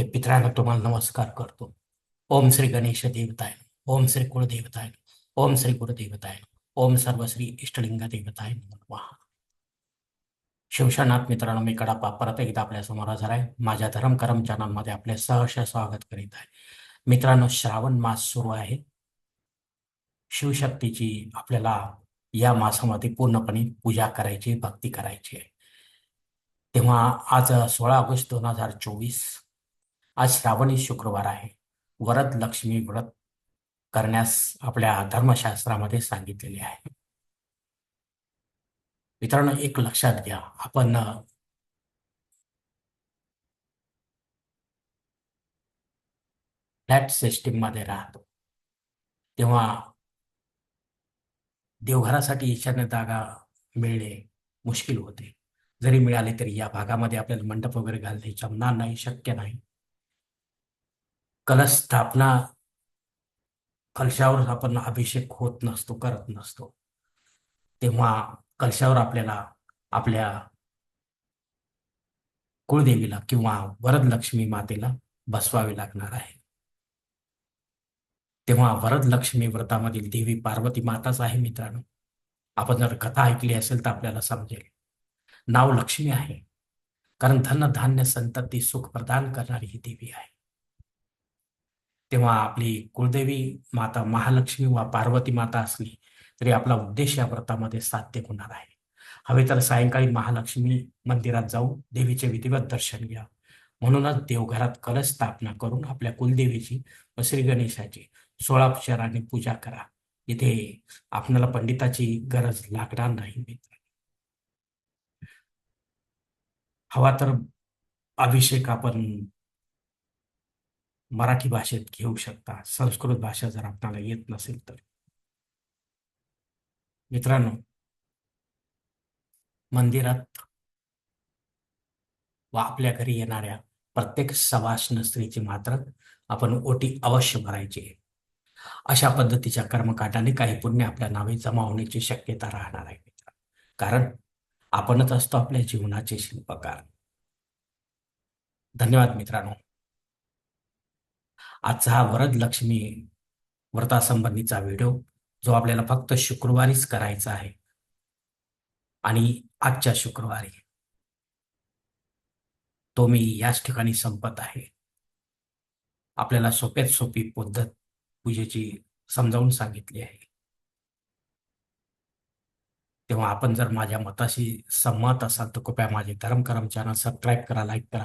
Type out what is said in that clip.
मी पित्रांना तुम्हाला नमस्कार करतो. ओम श्री गणेश देवताय ओम श्री कुळदेवताय ओम श्री गुरुदेवताय ओम सर्व श्री इष्टलिंग देवताय नमः. शिवशनाथ मित्रांनो मी कडापा परत एकदा आपल्यासमोर हजर आहे. माझ्या धर्मकरम चॅनलमध्ये आपले सहर्ष स्वागत करीत आहे. मित्रांनो श्रावण मास सुरू आहे. शिवशक्तीची आपल्याला या मासामध्ये पूर्णपणे पूजा करायची भक्ती करायची आहे. तेव्हा आज सोळा ऑगस्ट दोन हजार चोवीस आज श्रावणी शुक्रवार आहे. वरद लक्ष्मी व्रत करण्यास आपल्या धर्मशास्त्रामध्ये सांगितलेले आहे. मित्रांनो एक लक्षात घ्या. आपण फ्लॅट सिस्टीममध्ये राहतो. तेव्हा देवघरासाठी ईशान्य जागा मिळणे मुश्किल होते. जरी मिळाले तरी या भागामध्ये आपल्याला मंडप वगैरे घालणे जमणार नाही शक्य नाही. कलश स्थापना कलशावर आपण अभिषेक होत नसतो करत नसतो. तेव्हा कलशावर आपल्याला आपल्या कुळदेवीला किंवा वरदलक्ष्मी मातेला बसवावे लागणार आहे. तेव्हा वरदलक्ष्मी व्रतामधील देवी पार्वती माताच आहे मित्रांनो. आपण जर कथा ऐकली असेल तर आपल्याला समजेल. नाव लक्ष्मी आहे. कारण धन धान्य संतती सुख प्रदान करणारी ही देवी आहे. तेव्हा आपली कुळदेवी माता महालक्ष्मी वा पार्वती माता असली तरी आपला उद्देश या व्रतामध्ये साध्य होणार आहे. हवे तर सायंकाळी महालक्ष्मी मंदिरात जाऊन देवीचे विधिवत दर्शन घ्या. म्हणूनच देवघरात कलश स्थापना करून आपल्या कुलदेवीची व श्री गणेशाची सोळा उपचाराने पूजा करा. इथे आपल्याला पंडिताची गरज लागणार नाही मित्र हवा तर अभिषेक आपण मराठी भाषेत घेऊ शकता. संस्कृत भाषा जर आपल्याला येत नसेल तर. मित्रांनो मंदिरात व आपल्या घरी येणाऱ्या प्रत्येक सवाष्ण स्त्रीची मात्र आपण ओटी अवश्य भरायची अशा पद्धतीच्या कर्मकांडाने काही पुण्य आपल्या नावे जमा होण्याची शक्यता राहणार आहे. कारण आपणच असतो आपल्या जीवनाचे शिल्पकार. धन्यवाद मित्रांनो. आजचा हा वरद लक्ष्मी व्रतासंबंधीचा व्हिडिओ जो आपल्याला फक्त शुक्रवारीच करायचा आहे. आणि आजच्या शुक्रवारी तो मी याच ठिकाणी संपत आहे. आपल्याला सोप्यात सोपी पद्धत पूजेची समजावून सांगितली आहे. तेव्हा आपण जर माझ्या मताशी संमत असाल तर कृपया माझे धर्म चॅनल सबस्क्राईब करा लाईक करा.